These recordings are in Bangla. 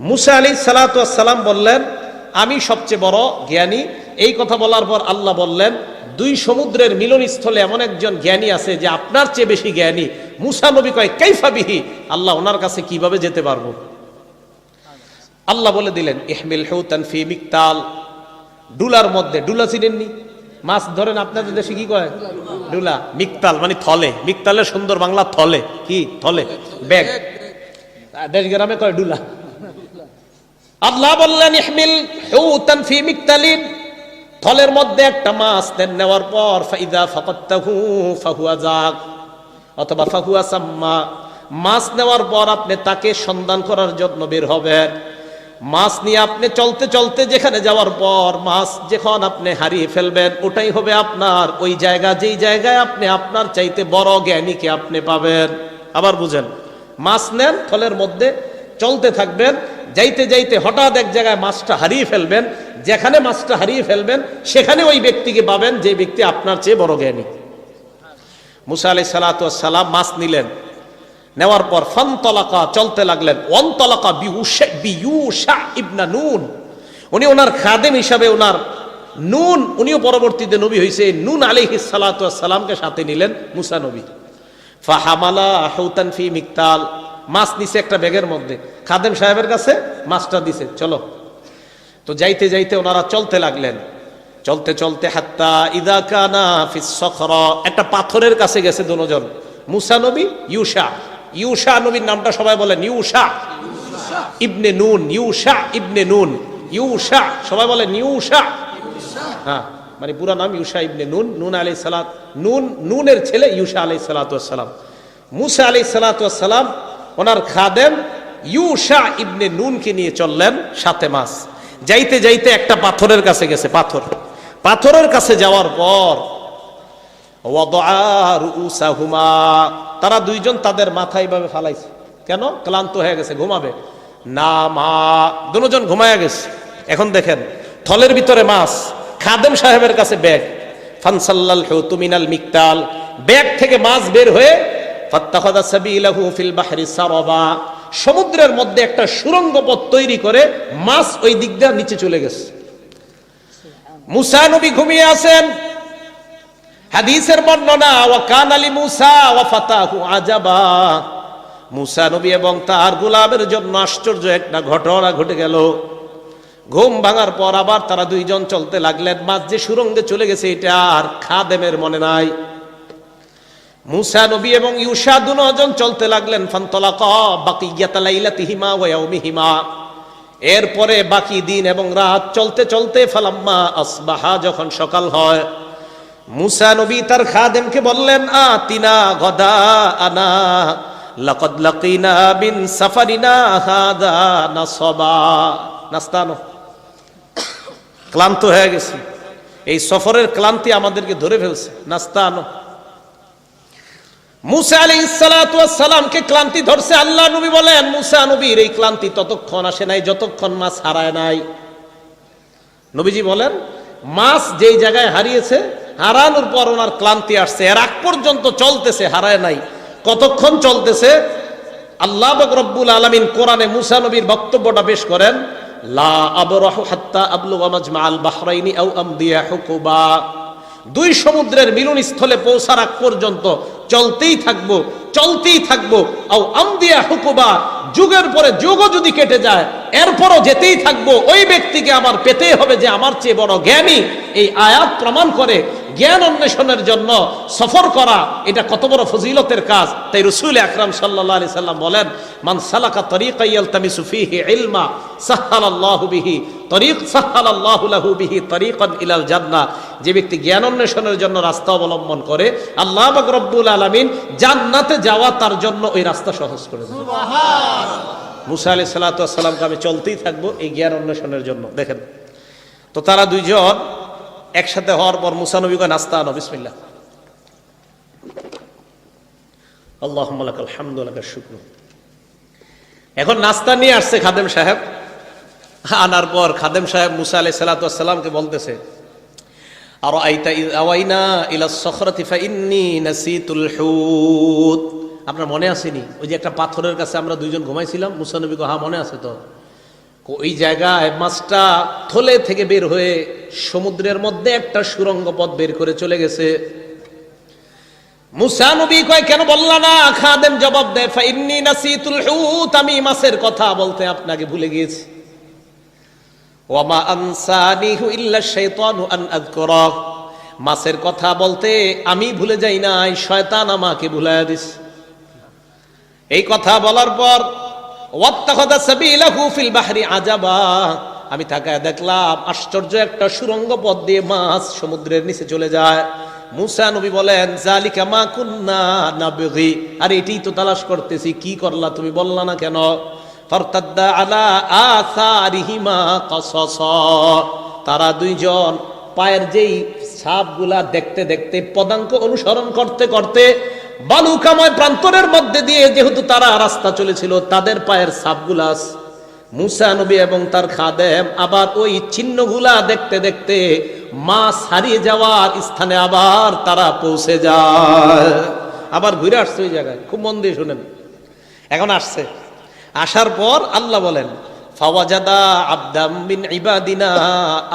মুসা আলী সালাতাম বললেন, আমি সবচেয়ে বড় জ্ঞানী। এই কথা বলার পর আল্লাহ বললেন, দুই সমুদ্রের মিলনস্থলে এমন একজন জ্ঞানী আছে যে আপনার চেয়ে বেশি জ্ঞানী। মুসা নবী কয় কাইফাবিহি আল্লাহ ওনার কাছে কীভাবে যেতে পারব? আল্লাহ বলে দিলেন, ইহমিল হেউতান ফি মিকতাল। ডুলার মধ্যে, ডুলা চিনেননি? মাছ ধরেন, আপনাদের দেশে কি কয়? ডুলা। মিকতাল মানে থলে। মিকতালের সুন্দর বাংলা থলে। কি? থলে। ব্যাগ। দেশ গ্রামে কয়, ডুলা। আল্লাহ বললেন, ইহমিল হেউতান ফি মিকতালিন। থলের মধ্যে একটা মাছ নেন নেওয়ার পর, ফাইদা ফাকাত্তাহু ফাহুয়া যাক। অথবা, ফাহুয়া সাম্মা। মাছ নেওয়ার পর আপনি তাকে সন্ধান করার জন্য বের হবেন। মাছ নিয়ে আপনি চলতে চলতে যেখানে যাওয়ার পর মাছ যখন আপনি হারিয়ে ফেলবেন, ওটাই হবে আপনার। ওই জায়গা যেই জায়গায় আপনি আপনার চাইতে বড় জ্ঞানীকে আপনি পাবেন। আবার বুঝেন, মাছ নেন থলের মধ্যে চলতে থাকবেন। যাইতে যাইতে হঠাৎ এক জায়গায় মাছটা হারিয়ে ফেলবেন, যেখানে মাছটা হারিয়ে ফেলবেন, সেখানে ওই ব্যক্তিকে পাবেন, যে ব্যক্তি আপনার চেয়ে বড় জ্ঞানী। মুসা আলাই সালাম মাছ নিলেন। নেওয়ার পর ফান তলাকা চলতে লাগলেন। ওয়ান তলাকা ইবনা নুন। উনি ওনার খাদেম হিসাবে ওনার নুন, উনিও পরবর্তীতে নবী হয়েছে নুন আলিহি সালাতামকে সাথে নিলেন মুসা নবী। ফাহামালা হৌতান ফি মিকতাল। মাছ নিছে একটা ব্যাগের মধ্যে। খাদেম সাহেবের কাছে মাছটা দিছে, চলো। তো যাইতে যাইতে ওনারা চলতে লাগলেন। চলতে চলতে হাত্তা ইদা কানা ফিস সখরা, একটা পাথরের কাছে গেছে দুজন। মুসা নবী, ইউসা। ইউসা নবীর নামটা সবাই বলেন, ইউসা। ইবনে নুন, ইউসা ইবনে নুন। ইউসা, সবাই বলেন, ইউসা। হ্যাঁ মানে পুরা নাম ইউসা ইবনে নুন। নুন আলাই সালাত, নুন, নুনের ছেলে ইউসা আলাই সালাতাম মুসা আলাই সালাতাম ওনার খাদেম ইউসা ইবনে নুনকে নিয়ে চললেন সাথে মাস যাইতে যাইতে একটা পাথরের কাছে গেছে, পাথর। পাথরের কাছে যাওয়ার পর তারা দুইজন তাদের মাথা এইভাবে ফালাইছে। কেন? ক্লান্ত হয়ে গেছে, ঘুমাবে। না মা, দুজন ঘুমায়া গেছে। এখন দেখেন, থলের ভিতরে মাছ, খাদেম সাহেবের কাছে ব্যাগ। ফানসাল্লাল তুমিনাল মিকতাল। ব্যাগ থেকে মাছ বের হয়ে ফাত্তাখাদা সাবিলাহু সমুদ্রের মধ্যে একটা সুরঙ্গ পথ তৈরি করে মাছ ওই দিক দিয়ে নিচে চলে গেছে। মুসা নবী ঘুমিয়ে আছেন। হাদিসের বর্ণনা, ওয়া কান আলী মুসা ওয়া ফাতাহু আজাবা। মুসা নবী এবং তার গোলামের জন্য আশ্চর্য একটা ঘটনা ঘটে গেল। ঘুম ভাঙার পর আবার তারা দুইজন চলতে লাগলেন। মাছ যে সুরঙ্গে চলে গেছে, এটা আর খাদেমের মনে নাই। মুসা নবী এবং ইউসা দুজন চলতে লাগলেন, ফান্তলাকা বাকিয়াতা লাইলাতিহিমা ওয়া ইয়াউমিহিমা। এরপরে বাকি দিন এবং রাত চলতে চলতে ফালাম্মা আসবাহা যখন সকাল হয়, মুসা নবী তার খাদেমকে বললেন আ আতিনা গদা আনা, লাকাদ লাকিনা বিন সাফারিনা হাদা নাসবা। নাস্তানো ক্লান্ত হয়ে গেছি। এই সফরের ক্লান্তি আমাদেরকে ধরে ফেলছে। নাস্তা আনো। মুসা আলী সালামকে ক্লান্তি ধরছে আল্লাহ নবী বলেন, মুসা নবীর এই ক্লান্তি ততক্ষণ আসে নাই, যতক্ষণ মাছ হারায় নাই। নবীজি বলেন, মাছ যেই জায়গায় হারিয়েছে, হারানোর পর ওনার ক্লান্তি আসছে। এর আগ পর্যন্ত চলতেছে, হারায় নাই। কতক্ষণ চলতেছে? আল্লাহ রব্বুল আলমিন কোরআনে মুসা নবীর বক্তব্যটা পেশ করেন, লা আবরাহু হাত্তা আবলুগা মাজমা আল বাহরাইনি আও আমদিয়া হুকুবা। দুই সমুদ্রের মিলন স্থলে পৌঁছার আগ পর্যন্ত চলতেই থাকব চলতেই থাকব। আও আমদিয়া হুকুবা, যুগের পরে যুগও যদি কেটে যায়, এরপরও যেতেই থাকব। ওই ব্যক্তিকে আমার পেতেই হবে যে আমার চেয়ে বড় জ্ঞানী। এই আয়াত প্রমাণ করে জ্ঞান অন্বেষণের জন্য সফর করা এটা কত বড় ফজিলতের কাজ। তাই রসুল আকরাম সাল্লাহ আলি সাল্লাম বলেন মান সালাকা তরিকা ইয়ালতামিসু ফিহি ইলমা সাহহালাল্লাহু বিহি তরিক সাহহালাল্লাহু লাহু বিহি তরিকান ইলাল জান্নাহ। যে ব্যক্তি জ্ঞান অন্বেষণের জন্য রাস্তা অবলম্বন করে আল্লাহ পাক রব্বুল আলামিন জান্নাতে যাওয়া তার জন্য ওই রাস্তা সহজ করে দেন মুসা আলি সাল্লাতামকে আমি চলতেই থাকব এই জ্ঞান অন্বেষণের জন্য। দেখেন তো তারা দুইজন একসাথে হওয়ার পর মুসানবী কয়, নাস্তা আনো বিসমিল্লা আল্লাহ আলহামদুলিল্লাহ শুক্র। এখন নাস্তা নিয়ে আসছে খাদেম সাহেব। আনার পর খাদেম সাহেব মুসা আলাই সালাতামকে বলতেছে আর আইতা আওয়াইনা ইলা ফাইন্নি নাসিতুল হুত। আপনার মনে আসেনি ওই যে একটা পাথরের কাছে আমরা দুইজন ঘুমাইছিলাম মুসানবী হ্যাঁ মনে আছে তো। ওই জায়গায় মাছটা থলে থেকে বের হয়ে সমুদ্রের মধ্যে একটা সুরঙ্গ পথ বের করে চলে গেছে। মুসা নবী কয়, কেন বললা না? খাদেম জবাব দেয়, ফাইন্নি নাসিতুল হুত, আমি মাছের কথা বলতে আপনাকে ভুলে গিয়েছি। ওয়ামা আনসানিহু ইল্লা শাইতানু আন আযকুরা। মাছের কথা বলতে আমি ভুলে যাই নাই, শয়তান আমাকে ভুলাইয়া দিস এই কথা বলার পর আমি তাকায় দেখলাম, আশ্চর্য একটা সুরঙ্গ পথ দিয়ে মাছ সমুদ্রের নিচে চলে যায়। মুসা নবী বলেন, জালিকা মা কুন্না নাবগি। আর, এটাই তো তালাশ করতেছি, কি করলা তুমি বললা না কেন? ফারতাদ্দা আলা আসারিহিমা কসস। তারা দুইজন পায়ের যেই ছাপগুলা দেখতে দেখতে পদাঙ্ক অনুসরণ করতে করতে বালুকাময় প্রান্তরের মধ্যে দিয়ে যেহেতু তারা রাস্তা চলেছিল, তাদের পায়ের ছাপগুলা আছে। মুসা নবী এবং তার খাদেম আবার ওই চিহ্নগুলা দেখতে দেখতে মাছ হারিয়ে যাওয়ার স্থানে আবার তারা পৌঁছে যায়। আবার ঘুরে আসছে ওই জায়গায়, খুব মন দিয়ে শুনেন। এখন আসছে। আসার পর আল্লাহ বলেন, ফাওয়াজাদা আবদাম মিন ইবাদিনা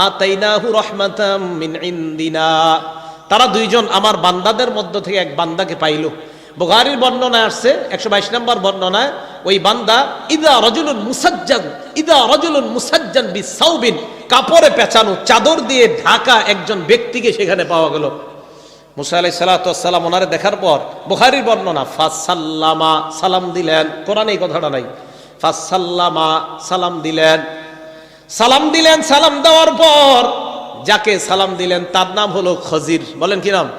আতাইনাহু রাহমাতাম মিন ইনদিনা। তারা দুইজন আমার বান্দাদের মধ্য থেকে এক বান্দাকে পাইল। বুখারীর বর্ণনায় আসছে, একশো বাইশ নম্বর বর্ণনায়, ওই বান্দা, ইদা রজুলুন মুসাজ্জান, ইদা রজুলুন মুসাজ্জান বি সাউবিন কাপড়ে পেঁচানো চাদর দিয়ে ঢাকা একজন ব্যক্তিকে সেখানে পাওয়া গেল। মুসা আলাই সালাতাম ওনারে দেখার পর বুখারির বর্ণনা, ফাসাল্লামা সালাম দিলেন কোরআন এই কথাটা নাই। ফাসাল্লামা সালাম দিলেন সালাম দিলেন, সালাম দেওয়ার পর যাকে সালাম দিলেন, তার নাম হলো খজির। বলেন কি নাম?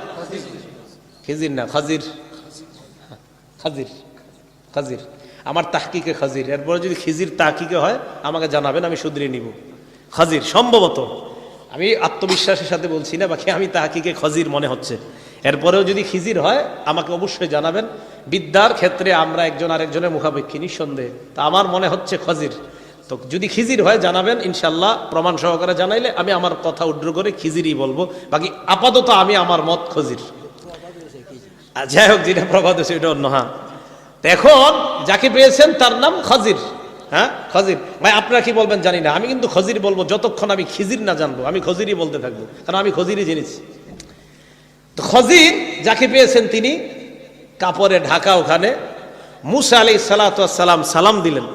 খিজির না, খজির। খাজির খাজির। আমার তাহকিকে খাজির। এরপরে যদি খিজির তাহকিকে হয়, আমাকে জানাবেন, আমি শুধরিয়ে নিব। খাজির, সম্ভবত। আমি আত্মবিশ্বাসের সাথে বলছি না, বাকি আমি তাহাকিকে খজির মনে হচ্ছে। এরপরেও যদি খিজির হয়, আমাকে অবশ্যই জানাবেন। বিদ্যার ক্ষেত্রে আমরা একজন আরেকজনের মুখাপেক্ষী, নিঃসন্দেহে। তা আমার মনে হচ্ছে খজির। তো যদি খিজির হয় জানাবেন ইনশাল্লাহ প্রমাণ সহকারে জানাইলে আমি আমার কথা উড্র করে খিজিরই বলব। বাকি আপাতত আমি আমার মত খজির। আর যাই হোক, যেটা প্রবাদ হয়েছে এটা অন্য হ্যাঁ। এখন যাকে পেয়েছেন তার নাম খজির হ্যাঁ খজির। ভাই, আপনারা কি বলবেন জানি না। আমি কিন্তু খজির বলব, যতক্ষণ আমি খিজির না জানব, আমি খজিরই বলতে থাকব, কারণ আমি খজিরই জেনেছি। তো খজির যাকে পেয়েছেন তিনি, কাপড়ে ঢাকা ওখানে, মুসা আলি সালাম সালাম দিলেন।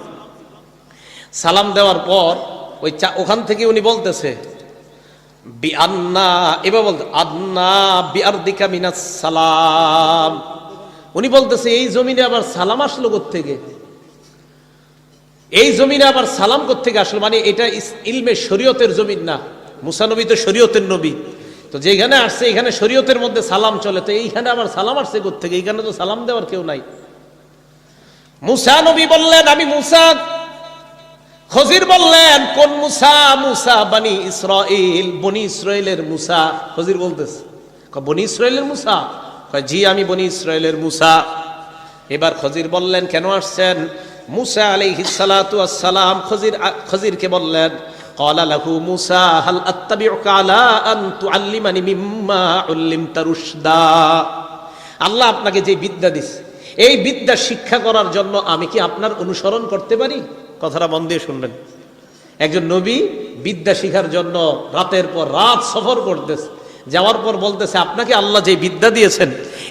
সালাম দেওয়ার পর ওই চা ওখান থেকে উনি বলতেছে, বি আন্না এবার বলতে, আন্না বিআর দিকা মিনাস সালাম। উনি বলতেছে, এই জমিনে আবার সালাম আসলো থেকে এই জমিনে আবার সালাম থেকে আসলো? মানে এটা ইলমে শরীয়তের জমিন না। মুসানবী তো শরীয়তের নবী। তো যেখানে আসছে, এখানে শরীয়তের মধ্যে সালাম চলে। তো এইখানে আবার সালাম আসছে থেকে এইখানে তো সালাম দেওয়ার কেউ নাই। মুসা নবী বললেন, আমি মুসা হজির বললেন, কোন মুসা? মুসা বানি ইসরাইল বনি ইসরায়েলের মুসা? হজির বলতেছে বনি ইসরায়েলের মুসা? জি, আমি বনি ইসরাইলের মুসা। এবার খজির বললেন, কেন আসছেন? মুসা আলাইহি সালাতু আসসালাম খজির, খজিরকে বললেন কলা লাহু মুসা, হাল আত্তাবিউকা আলা আন তুআল্লিমানি মিম্মা উল্লিমতা রুশদা? আল্লাহ আপনাকে যে বিদ্যা দিছে, এই বিদ্যা শিক্ষা করার জন্য আমি কি আপনার অনুসরণ করতে পারি? কথাটা মন দিয়ে শুনবেন। একজন নবী বিদ্যা শিখার জন্য রাতের পর রাত সফর করতেছে, যাওয়ার পর বলতেছে, আপনাকে আল্লাহ যে বিদ্যা দিয়েছেন,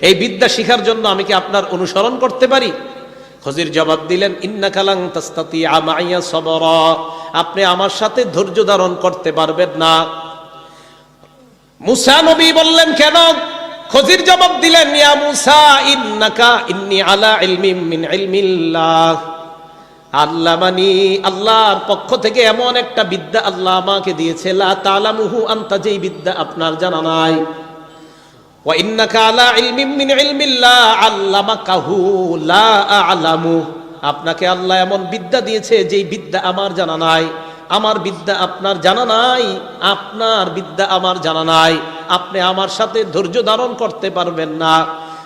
এই বিদ্যা শিখার জন্য আমি কি আপনার অনুসরণ করতে পারি? খজির জবাব দিলেন ইন্না কালাং তাস্তাতি আমাইয়া সবর, আপনি আমার সাথে ধৈর্য ধারণ করতে পারবেন না। মুসা নবী বললেন, কেন? খজির জবাব দিলেন, ইয়া মুসা, ইন্নাকা ইন্নি আলা ইলমিম মিন ইলমিল্লাহ। আল্লাহ মানি আল্লাহর পক্ষ থেকে এমন একটা বিদ্যা আল্লাহ আমাকে দিয়েছে, লা তালামুহু আনতা, যেই বিদ্যা আপনার জানা নাই। আপনাকে আল্লাহ এমন বিদ্যা দিয়েছে, যেই বিদ্যা আমার জানা নাই। আমার বিদ্যা আপনার জানা নাই, আপনার বিদ্যা আমার জানা নাই। আপনি আমার সাথে ধৈর্য ধারণ করতে পারবেন না।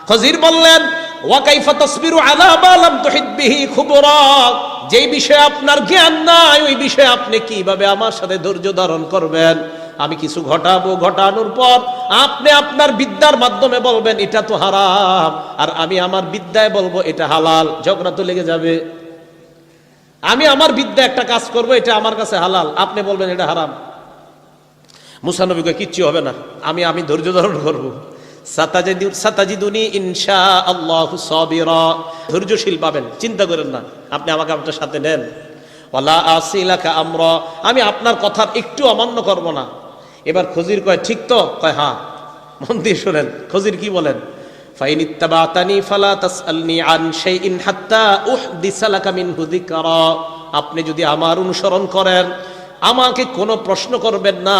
খজির বললেন, ওয়া কাইফা তাসবিরু আলা মা লাম বিহি যেই বিষয়ে আপনার জ্ঞান নাই, ওই বিষয়ে আপনি কীভাবে আমার সাথে ধৈর্য ধারণ করবেন? আমি কিছু ঘটাবো, ঘটানোর পর আপনি আপনার বিদ্যার মাধ্যমে বলবেন, এটা তো হারাম। আর আমি আমার বিদ্যায় বলব, এটা হালাল। ঝগড়া তো লেগে যাবে। আমি আমার বিদ্যা একটা কাজ করব, এটা আমার কাছে হালাল। আপনি বলবেন, এটা হারাম। মুসানবীকে কিচ্ছু হবে না। আমি আমি ধৈর্য ধারণ করব। আল্লাহ ধৈর্যশীল পাবেন, চিন্তা করেন না, আপনি আমাকে আপনার সাথে নেন। আমরা। আমি আপনার কথার একটু অমান্য করব না। এবার খজির কয়, ঠিক তো? কয় হ্যাঁ। মন দিয়ে শোনেন, খজির কি বলেন? আপনি যদি আমার অনুসরণ করেন আমাকে কোনো প্রশ্ন করবেন না,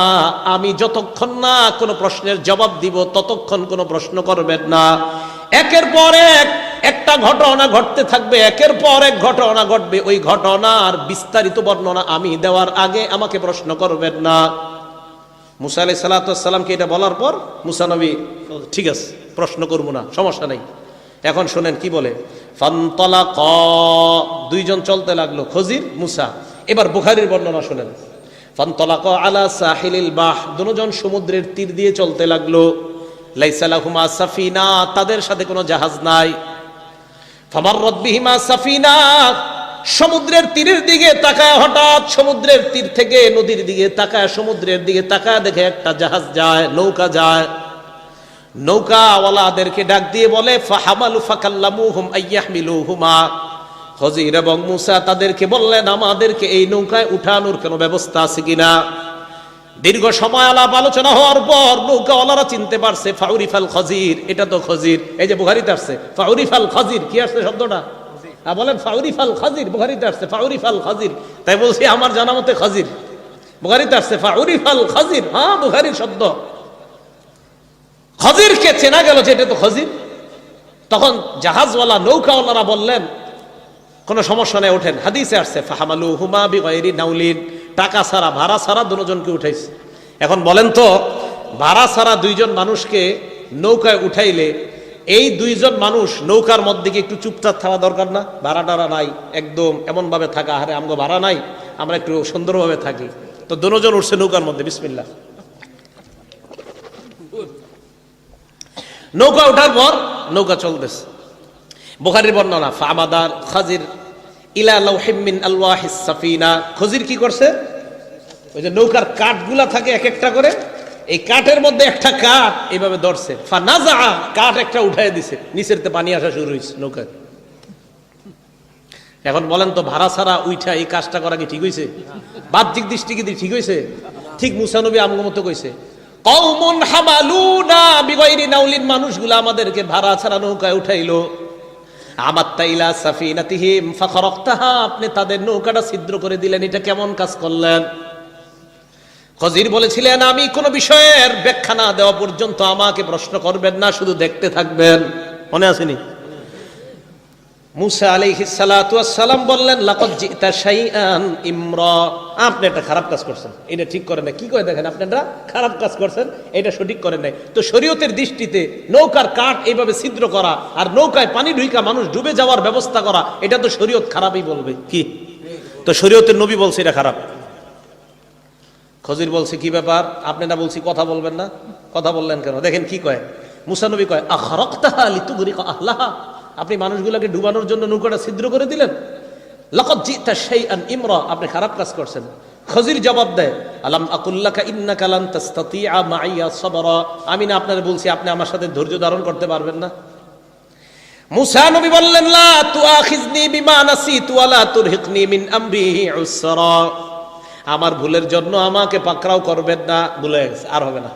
আমি যতক্ষণ না কোনো প্রশ্নের জবাব দিব, ততক্ষণ কোনো প্রশ্ন করবেন না। একের পর এক একটা ঘটনা ঘটতে থাকবে, একের পর এক ঘটনা ঘটবে। ওই ঘটনার বিস্তারিত বর্ণনা আমি দেওয়ার আগে আমাকে প্রশ্ন করবেন না। মুসা আলাই সাল্লাতামকে এটা বলার পর মুসা নবী, ঠিক আছে, প্রশ্ন করব না, সমস্যা নেই। এখন শোনেন কি বলে ফান্তলা ক দুইজন চলতে লাগল, খজির, মুসা। এবার বুখারির বর্ণনা শোনেন। ফান্তলা ক আলা সাহিলিল বাহ। দুজন সমুদ্রের তীর দিয়ে চলতে লাগল। লাইসালাহুমা সাফিনা, তাদের সাথে কোনো জাহাজ নাই। ফামাররাত বিহিমা সাফিনা, সমুদ্রের তীরের দিকে তাকায়। হঠাৎ সমুদ্রের তীর থেকে নদীর দিকে তাকায়। সমুদ্রের দিকে তাকায়, দেখে একটা জাহাজ যায়, নৌকা যায়। নৌকাওয়ালাদেরকে ডাক দিয়ে বলে, ফাহামালু ফাকাল্লামুহুম আইয়াহমিলুহুমা। হজির এবং মুসা তাদেরকে বললেন, আমাদেরকে এই নৌকায় উঠানোর কোনো ব্যবস্থা আছে কিনা? দীর্ঘ সময় আলাপ আলোচনা হওয়ার পর নৌকাওয়ালারা চিনতে পারছে, ফাউরিফাল খজির, এটা তো খজির। এই যে বুহারিতে আসছে, ফাউরিফাল খজির। কি আসছে শব্দটা? হ্যাঁ বলেন, ফাউরিফাল খাজির। বুহারিতে আসছে, ফাউরিফাল খাজির। তাই বলছি, আমার জানা মতে খাজির। বুহারিতে আসছে, ফাউরিফাল খাজির। হ্যাঁ বুহারির শব্দ। খজিরকে চেনা গেল যে এটা তো খজির। তখন জাহাজওয়ালা, নৌকাওয়ালারা বললেন কোনো সমস্যা নেই, ওঠেন। হাদিসে আসছে ফাহামালু হুমা বিগয়রি নাউলিন। টাকা ছাড়া, ভাড়া ছাড়া দুজনকে উঠাইছে। এখন বলেন তো, ভাড়া ছাড়া দুইজন মানুষকে নৌকায় উঠাইলে এই দুইজন মানুষ নৌকার মধ্যে কি একটু চুপচাপ থাকা দরকার না? ভাড়া টাড়া নাই, একদম এমন ভাবে থাকা। আরে, আমগো ভাড়া নাই, আমরা একটু সুন্দরভাবে থাকি। তো দুজন উঠছে নৌকার মধ্যে বিসমিল্লা নৌকা ওঠার পর নৌকা চলতেছে। বুখারির বর্ণনা, ফামাদার খাজির ইলা লাউহিমিন আলওয়াহিস সাফিনা। খজির কি করছে? ওই যে নৌকার কাঠগুলা থাকে এক একটা করে, এই কাঠের মধ্যে একটা কাঠ এইভাবে ধরছে। ফানাজা, কাঠ একটা উঠাই দিছে। নিচের তে পানি আসা শুরু হয়েছে নৌকায়। এখন বলেন তো, ভাড়া ছাড়া উইঠা এই কাজটা করা কি ঠিক হয়েছে বাহ্যিক দৃষ্টি কি ঠিক হয়েছে ঠিক মুসানবী আমগো মতো কইছে। কওমুন হামালুনা বিগয়রি নাউলিন, মানুষগুলা আমাদেরকে ভাড়া ছাড়া নৌকায় উঠাইলো। আমাত্তা ইলা সাফিনাতিহিম ফাখরাকতাহা, আপনি তাদের নৌকাটা ছিদ্র করে দিলেন, এটা কেমন কাজ করলেন? খজির বলেছিলেন, আমি কোনো বিষয়ের ব্যাখ্যা না দেওয়া পর্যন্ত আমাকে প্রশ্ন করবেন না, শুধু দেখতে থাকবেন। মনে আসেনি? মুসা আলাইহিস সালাতু সালাম বললেন, লাকাদ জিতা শাইআন ইমরা। আপনি একটা খারাপ কাজ করছেন। এটা ঠিক করেন না কি করে দেখেন আপনারা খারাপ কাজ করছেন, এটা সঠিক করেন নাই। তো শরীয়তের দৃষ্টিতে নৌকার কাঠ এইভাবে ছিদ্র করা আর নৌকায় পানি ঢুইকা মানুষ ডুবে যাওয়ার ব্যবস্থা করা, এটা তো শরীয়ত খারাপই বলবে। কি? তো শরীয়তের নবী বলছে এটা খারাপ। খজির বলছে, কি ব্যাপার? আপনি না বলছি কথা বলবেন না? কথা বললেন কেন? দেখেন কি কয়। মুসানবী কয়, আখরক্তাহা লিতুগরিকা আহলাহা। আপনি মানুষগুলোকে ডুবানোর জন্য নৌকাটা ছিদ্র করে দিলেন? জিতা শাইআন ইমরা, আপনি খারাপ কাজ করছেন। খজির জবাব দেয়, আলাম আকুল্লাকা ইন্নাকা লান তাস্তাতিআ মাইয়া আমি না বলছি, আপনি আমার সাথে ধৈর্য ধারণ করতে পারবেন না। মুসা নবী বললেন, লা বিমা তুরহিকনি মিন আমরি উসরা। আমার ভুলের জন্য আমাকে পাকড়াও করবেন না, ভুলে গেছে, আর হবে না।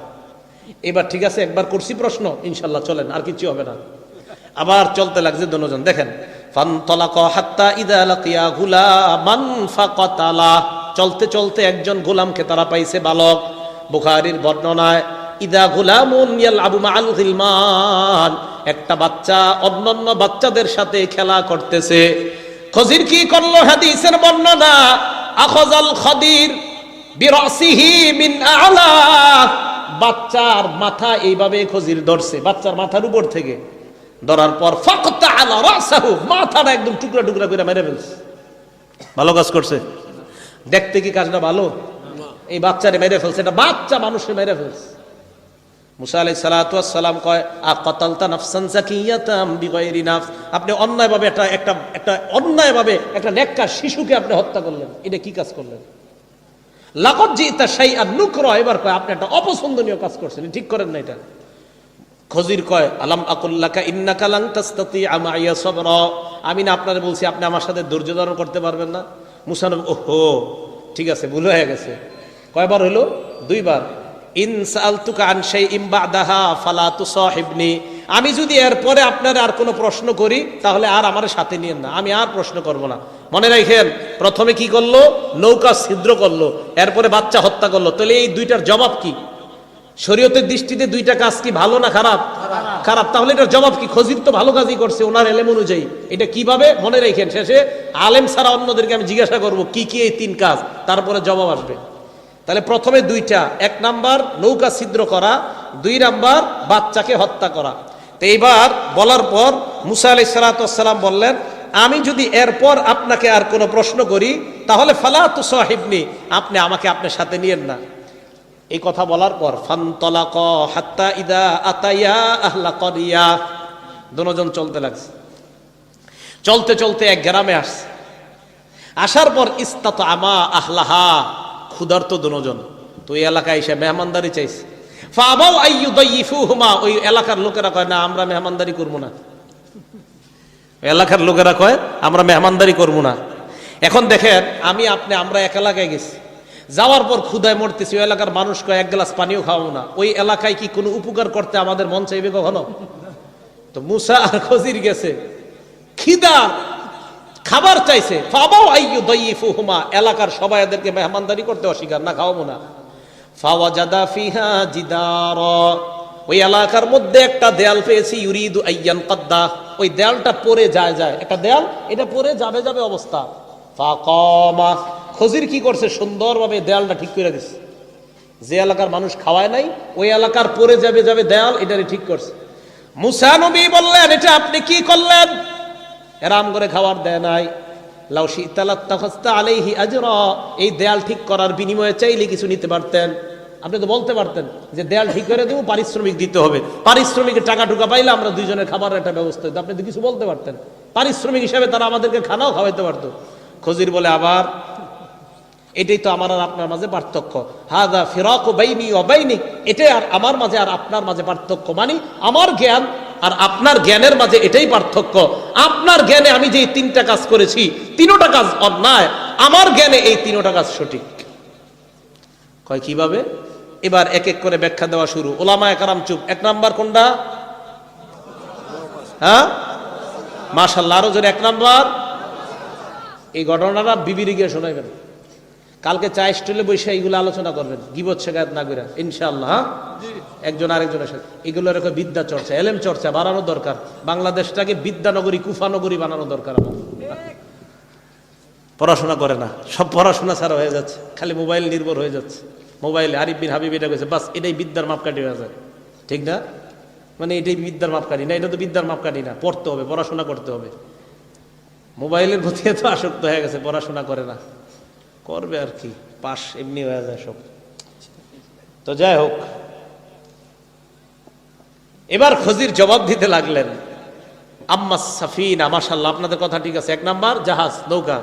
এবার ঠিক আছে, একবার করছি প্রশ্ন, ইনশাল্লাহ চলেন, আর কিছু হবে না। আবার চলতে লাগছে দুজন। দেখেন চলতে চলতে একজন গোলামকে তারা পাইছে বালক। বুখারীর বর্ণনায়, ইদা গিলমান। একটা বাচ্চা অন্যান্য বাচ্চাদের সাথে খেলা করতেছে। খজির কি করল হাদিসের বর্ণনা? আখজাল খদির বিরাসিহি মিন আলা। বাচ্চার মাথা এইভাবে খজির ধরছে, বাচ্চার মাথার উপর থেকে। ধরার পর, ফাকতা আলা রাসাহু মাথাটা একদম টুকরা টুকরা করে মেরে ফেলছে। ভালো কাজ করছে। দেখতে কি কাজটা ভালো? এই বাচ্চারে মেরে ফেলছে। এটা বাচ্চা মানুষে মেরে ফেলছে। মুসা আলাই সালাম কয়, আ কতালতা নাফসান জাকিয়াতাম বিগয়রি নাফস আপনি অন্যায়ভাবে একটা একটা একটা অন্যায়ভাবে একটা নেককার শিশুকে আপনি হত্যা করলেন। এটা কি কাজ করলেন? লাকত জি তা সেই আর নুকর। এবার কয়, আপনি একটা অপছন্দনীয় কাজ করছেন। ঠিক করেন না এটা। খজির কয়, আলাম আকুল্লাকা ইন্না লাং তাস্তাতি আমাইয়া সবরা। আমি না আপনারে বলছি, আপনি আমার সাথে ধৈর্য ধারণ করতে পারবেন না। মুসা নবী, ওহো, ঠিক আছে, ভুল হয়ে গেছে। কয়বার হলো দুইবার। আমি যদি এরপরে আপনার আর কোনো প্রশ্ন করি, তাহলে আর আমার সাথে নিয়েন না। আমি আর প্রশ্ন করব না। মনে রাখেন, প্রথমে কি করল? নৌকা ছিদ্র করল, এরপরে বাচ্চা হত্যা করল। তাহলে এই দুইটার জবাব কি? শরীয়তের দৃষ্টিতে দুইটা কাজ কি ভালো না খারাপ? খারাপ। তাহলে এটার জবাব কি? খজির তো ভালো কাজই করছে ওনার এলেম অনুযায়ী। এটা কীভাবে? মনে রেখেন শেষে আলেম ছাড়া অন্যদেরকে আমি জিজ্ঞাসা করব কি কি এই তিন কাজ? তারপরে জবাব আসবে। তাহলে প্রথমে দুইটা এক নাম্বার নৌকা ছিদ্র করা দুই নাম্বার বাচ্চাকে হত্যা করা। তো এইবার বলার পর মুসা আলি সালাতাম বললেন আমি যদি এরপর আপনাকে আর কোনো প্রশ্ন করি তাহলে ফালা তো সাহিবনি আপনি আমাকে আপনার সাথে নিয়েন না। এই কথা বলার পর, ফান্তলাক হাত্তা ইদা আতাইয়া আহলা করিয়া। দুজন চলতে লাগছে। চলতে চলতে এক গ্রামে আসছে। আসার পর ইস্তাত আমা আহলাহা, ক্ষুধার্ত দুজন। তো ওই এলাকায় এসে মেহমানদারি চাইছে। ফাবাও আইয়ু দাইফু হুমা ওই এলাকার লোকেরা কয়, না, আমরা মেহমানদারি করব না। এলাকার লোকেরা কয়, আমরা মেহমানদারি করব না। এখন দেখেন, আমি, আপনি, আমরা এক এলাকায় গেছি। যাওয়ার পর ক্ষুদায় মরতেছি, ওই এলাকার মানুষ কয় এক গ্লাস পানিও খাওয়াবো না। ওই এলাকায় কি কোনো উপকার করতে আমাদের মন চাইবে কখনো? তো মুসা আর খজির গেছে। খিদা খাবার চাইছে। ফাবাও আইয়ু দাইফু হুমা এলাকার সবাই এদেরকে মেহমানদারি করতে অস্বীকার, না খাওয়াবো না। ফাওয়া জাদা ফিহা জিদার। ওই এলাকার মধ্যে একটা দেয়াল পেয়েছি, ইউরিদু আইয়ান কাদ্দা। ওই দেয়ালটা পরে যায় যায়। একটা দেয়াল, এটা পরে যাবে যাবে অবস্থা। ফাকমা। খজির কি করছে? সুন্দরভাবে দেয়ালটা ঠিক করে দিচ্ছে যে এলাকার মানুষ খাওয়ায় নাই, ওই এলাকার পরে যাবে যাবে দেয়াল এটারে ঠিক করছে। বললেন, এটা আপনি কি করলেন? এরাম করে দেয় নাই। এই দেয়াল ঠিক করার বিনিময়ে চাইলে কিছু নিতে পারতেন। আপনি তো বলতে পারতেন যে দেয়াল ঠিক করে দেবো, পারিশ্রমিক দিতে হবে। পারিশ্রমিকের টাকা পাইলে আমরা দুইজনের খাবারের একটা ব্যবস্থা আপনি তো কিছু বলতে পারতেন। পারিশ্রমিক হিসাবে তারা আমাদেরকে খানাও খাওয়াইতে পারতো। খজির বলে আবার, এটাই তো আমার আর আপনার মাঝে পার্থক্য। হাদা ফিরাক বাইনি ও বাইনি, এটাই আর আমার মাঝে আর আপনার মাঝে পার্থক্য। মানে আমার জ্ঞান আর আপনার জ্ঞানের মাঝে এটাই পার্থক্য। আপনার জ্ঞানে আমি যে তিনটা কাজ করেছি, তিনোটা কাজ অন্যায়। আমার জ্ঞানে এই তিনোটা কাজ সঠিক। কয় কীভাবে? এবার এক এক করে ব্যাখ্যা দেওয়া শুরু। ওলামা একরাম চুপ। এক নাম্বার কোনটা? হ্যাঁ? মাশাল্লাহ আরও জোরে। এক নাম্বার। এই ঘটনাটা বিবির গিয়ে শোনাইবেন। কালকে চা স্টলে বসে এইগুলো আলোচনা করবেন। গিবত শেখায়ত না করে ইনশাআল্লাহ হ্যাঁ? একজন আরেকজনের সাথে। এগুলো রেখে বিদ্যা চর্চা, এলেম চর্চা বাড়ানো দরকার। বাংলাদেশটাকে বিদ্যানগরী, কুফানগরী বানানো দরকার আমার। পড়াশোনা করে না। সব পড়াশোনা ছাড়া হয়ে যাচ্ছে। খালি মোবাইল নির্ভর হয়ে যাচ্ছে। মোবাইল আরিফ বিন হাবিব এটা করেছে বাস, এটাই বিদ্যার মাপকাঠি হয়ে যায়। ঠিক না? মানে এটাই বিদ্যার মাপকাঠি। না, এটা তো বিদ্যার মাপকাঠি না। পড়তে হবে, পড়াশোনা করতে হবে। মোবাইলের প্রতি এত আসক্ত হয়ে গেছে পড়াশোনা করে না করবে আর কি পাশ এমনি হয়ে যায় সব তো যাই হোক এবার খজির জবাব দিতে লাগলেন আম্মা সাফিনা মাশাল্লাহ আপনাদের কথা ঠিক আছে এক নাম্বার জাহাজ নৌকা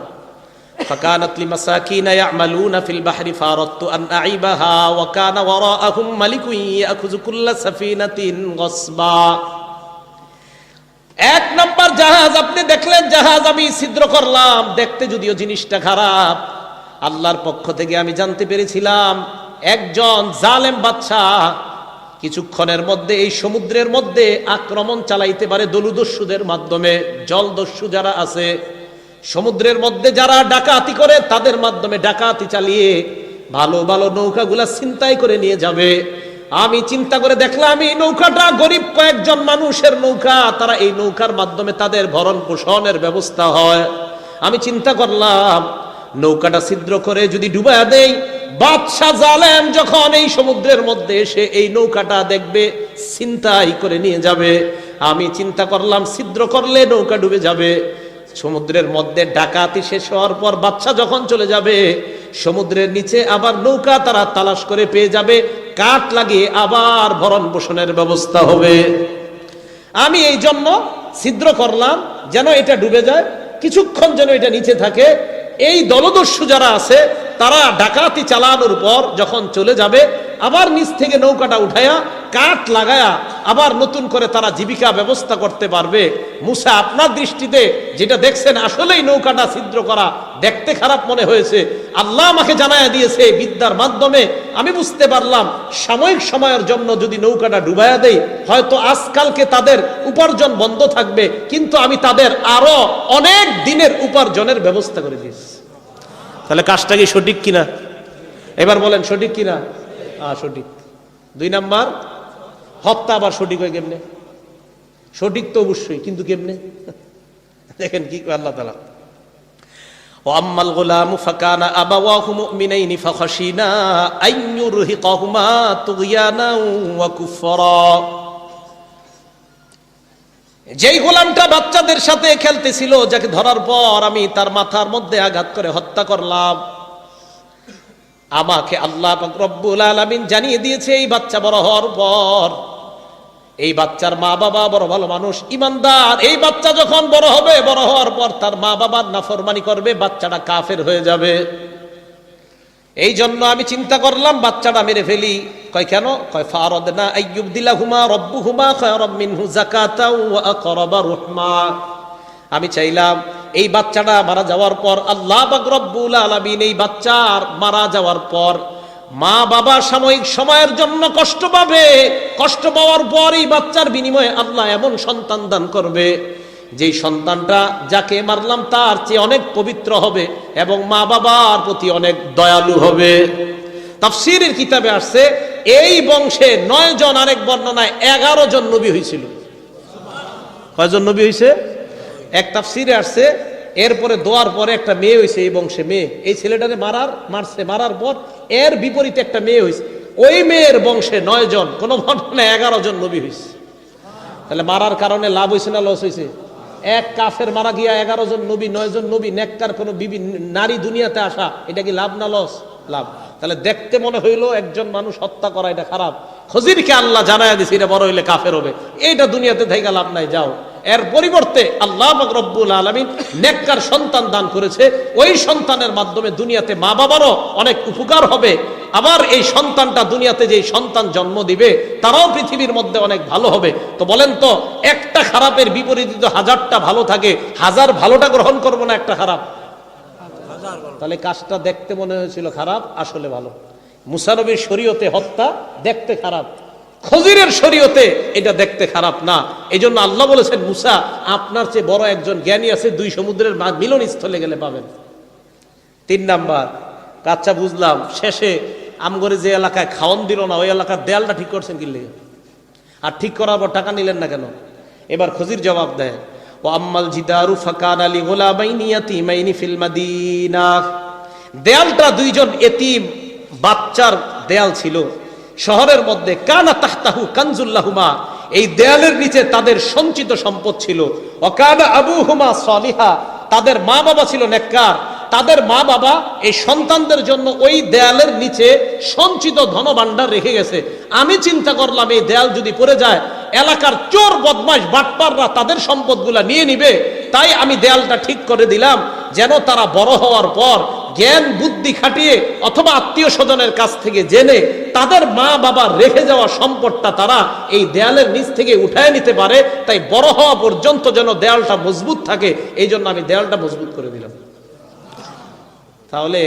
فكانت لمساكين يعملون في البحر فاردت أن أعيبها وكان وراءهم ملك يأخذ كل سفينة غصبا এক নম্বর জাহাজ, আপনি দেখলেন জাহাজ আমি ছিদ্র করলাম। দেখতে যদিও জিনিসটা খারাপ, আল্লাহর পক্ষ থেকে আমি জানতে পেরেছিলাম, একজন জালেম বাদশাহ কিছুক্ষণের মধ্যে এই সমুদ্রের মধ্যে আক্রমণ চালাইতে পারে দলুদস্যুদের মাধ্যমে। জলদস্যু যারা আছে, সমুদ্রের মধ্যে যারা ডাকাতি করে, তাদের মাধ্যমে ডাকাতি চালিয়ে ভালো ভালো নৌকাগুলা ছিনতাই করে নিয়ে যাবে। আমি চিন্তা করে দেখলাম, এই নৌকাটা গরিব কয়েকজন মানুষের নৌকা, তারা এই নৌকার মাধ্যমে তাদের ভরণ পোষণের ব্যবস্থা হয়। আমি চিন্তা করলাম, নৌকাটা ছিদ্র করে যদি ডুবা দেই, বাদশাহ জালেম যখন এই সমুদ্রের মধ্যে এসে এই নৌকাটা দেখবে চিন্তাই করে নিয়ে যাবে। আমি চিন্তা করলাম, ছিদ্র করলে নৌকা ডুবে যাবে। সমুদ্রের মধ্যে ডাকাতি শেষ হওয়ার পর বাচ্চা যখন চলে যাবে, সমুদ্রের নিচে আবার নৌকা তারা তালাশ করে পেয়ে যাবে। কাঠ লাগিয়ে আবার ভরণ পোষণের ব্যবস্থা হবে। আমি এই জন্য ছিদ্র করলাম, যেন এটা ডুবে যায়। কিছুক্ষণ যেন এটা নিচে থাকে। এই দলদস্যু যারা আছে, তারা ডাকাতি চালানোর পর যখন চলে যাবে আবার নিচ থেকে নৌকাটা উঠায়া কাঠ লাগায়া আবার নতুন করে তারা জীবিকা ব্যবস্থা করতে পারবে। মুসা আপনার দৃষ্টিতে যেটা দেখছেন আসলেই নৌকাটা ছিদ্র করা দেখতে খারাপ মনে হয়েছে। আল্লাহ আমাকে জানায়া দিয়েছে বিদ্যার মাধ্যমে। আমি বুঝতে পারলাম সাময়িক সময়ের জন্য যদি নৌকাটা ডুবাইয়া দেই হয়তো আজকালকে তাদের উপার্জন বন্ধ থাকবে কিন্তু আমি তাদের আরও অনেক দিনের উপার্জনের ব্যবস্থা করে দিয়েছি। তাহলে কাজটা কি সঠিক কিনা? এবার বলেন সঠিক কিনা? সঠিক দুই নাম্বার হত্যা আবার সঠিক হয় কেমনে সঠিক তো অবশ্যই কিন্তু কেমনে দেখেন কি করে আল্লাহ তালা وأما الغلام فكان أبواه مؤمنين فخشينا أن يرهقهما طغيانا وكفرا যেই গোলামটা বাচ্চাদের সাথে খেলতেছিল যাকে ধরার পর আমি তার মাথার মধ্যে আঘাত করে হত্যা করলাম আমাকে আল্লাহ রব্বুল আলামিন জানিয়ে দিয়েছে, এই বাচ্চা বড় হওয়ার পর, এই বাচ্চার মা বাবা বড় ভালো মানুষ, ইমানদার, এই বাচ্চা যখন বড় হবে, বড় হওয়ার পর তার মা বাবার নাফরমানি করবে, বাচ্চাটা কাফের হয়ে যাবে। এই জন্য আমি চিন্তা করলাম, বাচ্চাটা মেরে ফেলি। কয়, কেন? কয় ফারদ না আইয়ুব দিলা হুমা রব্বু হুমা খয়রম মিনহু জাকাতা ওয়া আকরাবা আমি চাইলাম এই বাচ্চাটা মারা যাওয়ার পর আল্লাহ পাক রব্বুল আলামিন এই বাচ্চার মারা যাওয়ার পর মা বাবা সাময়িক সময়ের জন্য কষ্ট পাবে। কষ্ট পাওয়ার পর এই বাচ্চার বিনিময়ে আল্লাহ এমন সন্তান দান করবে। যেই সন্তানটা যাকে মারলাম তার চেয়ে অনেক পবিত্র হবে এবং মা বাবার প্রতি অনেক দয়ালু হবে। তাফসিরের কিতাবে আসছে, এই বংশে নয় জন আরেক বর্ণনায় এগারো জন নবী হয়েছিল কয়জন নবী হয়েছে এক তাফসিরে আসছে, এরপরে দোয়ার পরে একটা মেয়ে হয়েছে এই বংশে মেয়ে। এই ছেলেটারে মারার, মারছে, মারার পর এর বিপরীতে একটা মেয়ে হয়েছে ওই মেয়ের বংশে নয় জন, কোন বর্ণনায় এগারো জন নবী হয়েছে তাহলে মারার কারণে লাভ হয়েছে না লস হয়েছে এক কাফের মারা গিয়া এগারো জন নবী, নয় জন নবী, নেককার কোন বিবি, নারী দুনিয়াতে আসা, এটা কি লাভ না লস? লাভ। তাহলে দেখতে মনে হইল একজন মানুষ হত্যা করা এটা খারাপ। খজিরকে আল্লাহ জানায় দিছে, এটা বড় হইলে কাফের হবে। এইটা দুনিয়াতে থেকে লাভ নাই, যাও। এর পরিবর্তে আল্লাহ রব্বুল আলমিন নেককার সন্তান দান করেছে। ওই সন্তানের মাধ্যমে দুনিয়াতে মা বাবারও অনেক উপকার হবে। আবার এই সন্তানটা দুনিয়াতে যে সন্তান জন্ম দিবে, তারাও পৃথিবীর মধ্যে অনেক ভালো হবে। তো বলেন তো, একটা খারাপের বিপরীতে তো হাজারটা ভালো থাকে, হাজার ভালোটা গ্রহণ করব না একটা খারাপ? তাহলে কাজটা দেখতে মনে হয়েছিল খারাপ, আসলে ভালো। মুসানবীর শরীয়তে হত্যা দেখতে খারাপ। খজিরের শরীয়তে এটা দেখতে খারাপ না। এই জন্য আল্লাহ বলেছেন, মুসা, আপনার চেয়ে বড় একজন জ্ঞানী আছে, দুই সমুদ্রের মা- মিলনস্থলে গেলে পাবেন। তিন নাম্বার কাচ্চা বুঝলাম, শেষে আমগরে যে এলাকায় খাওয়ন দিল না, ওই এলাকার দেয়ালটা ঠিক করছেন কি? আর ঠিক করার পর টাকা নিলেন না কেন? এবার খজির জবাব দেয়, ও আম্মাল জিদারু ফাকান আলী গোলাবাইনি ইয়াতিমাইনি ফিল মাদিনা। দেয়ালটা দুইজন এতিম বাচ্চার দেয়াল ছিল। শহরের মধ্যে কানা তাহতাহু কানজুল্লাহুমা, এই দেয়ালের নিচে তাদের সঞ্চিত সম্পদ ছিল। অকানা আবু হুমা সলিহা, তাদের মা বাবা ছিল নেককার। তাদের মা বাবা এই সন্তানদের জন্য ওই দেয়ালের নিচে সঞ্চিত ধনভাণ্ডার রেখে গেছে। আমি চিন্তা করলাম, এই দেয়াল যদি পড়ে যায়, এলাকার চোর বদমাস বাটপাররা তাদের সম্পদগুলা নিয়ে নিবে। তাই আমি দেয়ালটা ঠিক করে দিলাম, যেন তারা বড় হওয়ার পর জ্ঞান, বুদ্ধি খাটিয়ে অথবা আত্মীয় স্বজনের কাছ থেকে জেনে তাদের মা বাবার রেখে যাওয়া সম্পদটা তারা এই দেয়ালের নিচ থেকে উঠায় নিতে পারে। তাই বড় হওয়া পর্যন্ত যেন দেয়ালটা মজবুত থাকে, এই জন্য আমি দেয়ালটা মজবুত করে দিলাম। তাহলে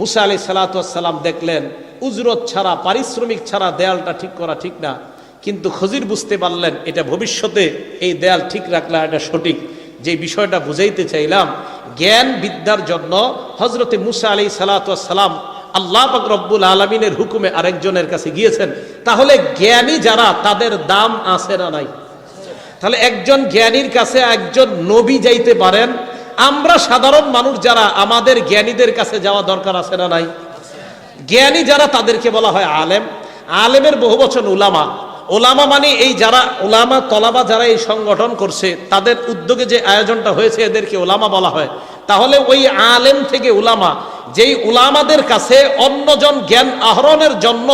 মুসা আলি সালাতাম দেখলেন, উজরত ছাড়া, পারিশ্রমিক ছাড়া দেয়ালটা ঠিক করা ঠিক না। কিন্তু খজির বুঝতে পারলেন, এটা ভবিষ্যতে এই দেয়াল ঠিক রাখলে এটা সঠিক। যে বিষয়টা বুঝাইতে চাইলাম, জ্ঞান বিদ্যার জন্য হজরতে মুসা আলি সালাতাম আল্লাহ রব্বুল আলমিনের হুকুমে আরেকজনের কাছে গিয়েছেন। তাহলে জ্ঞানী যারা, তাদের দাম আছে না নাই? তাহলে একজন জ্ঞানীর কাছে একজন নবী যাইতে পারেন। আমরা সাধারণ মানুষ যারা, আমাদের জ্ঞানীদের কাছে যাওয়া দরকার আছে না নাই? জ্ঞানী যারা, তাদেরকে বলা হয় আলেম। আলেমের বহু বচন উলামা। ওলামা মানে এই যারা ওলামা তলাবা যারা এই সংগঠন করছে, তাদের উদ্যোগে যে আয়োজনটা হয়েছে এদেরকে ওলামা বলা হয়। তাহলে ওই আলেম থেকে উলামা যেই ওলামাদের কাছে অন্যজন জ্ঞান আহরণের জন্য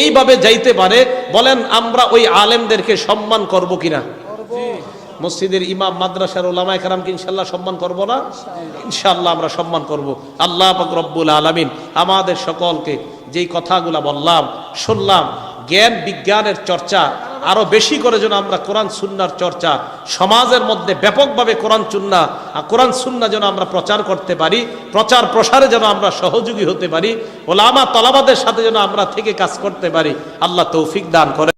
এইভাবে যাইতে পারে, বলেন আমরা ওই আলেমদেরকে সম্মান করব কিনা? মসজিদের ইমাম, মাদ্রাসার ওলামায় কারামকে ইনশাল্লাহ সম্মান করব না? ইনশাল্লাহ আমরা সম্মান করব। আল্লাহ পাক রব্বুল আলমিন আমাদের সকলকে যেই কথাগুলা বললাম, শুনলাম জ্ঞান বিজ্ঞানের চর্চা আরও বেশি করে যেন আমরা কোরআন সুন্নার চর্চা সমাজের মধ্যে ব্যাপকভাবে কোরআন আর কোরআন সুন্না যেন আমরা প্রচার করতে পারি, প্রচার প্রসারে যেন আমরা সহযোগী হতে পারি, ওলামা তলাবাদের সাথে যেন আমরা থেকে কাজ করতে পারি। আল্লাহ তৌফিক দান করে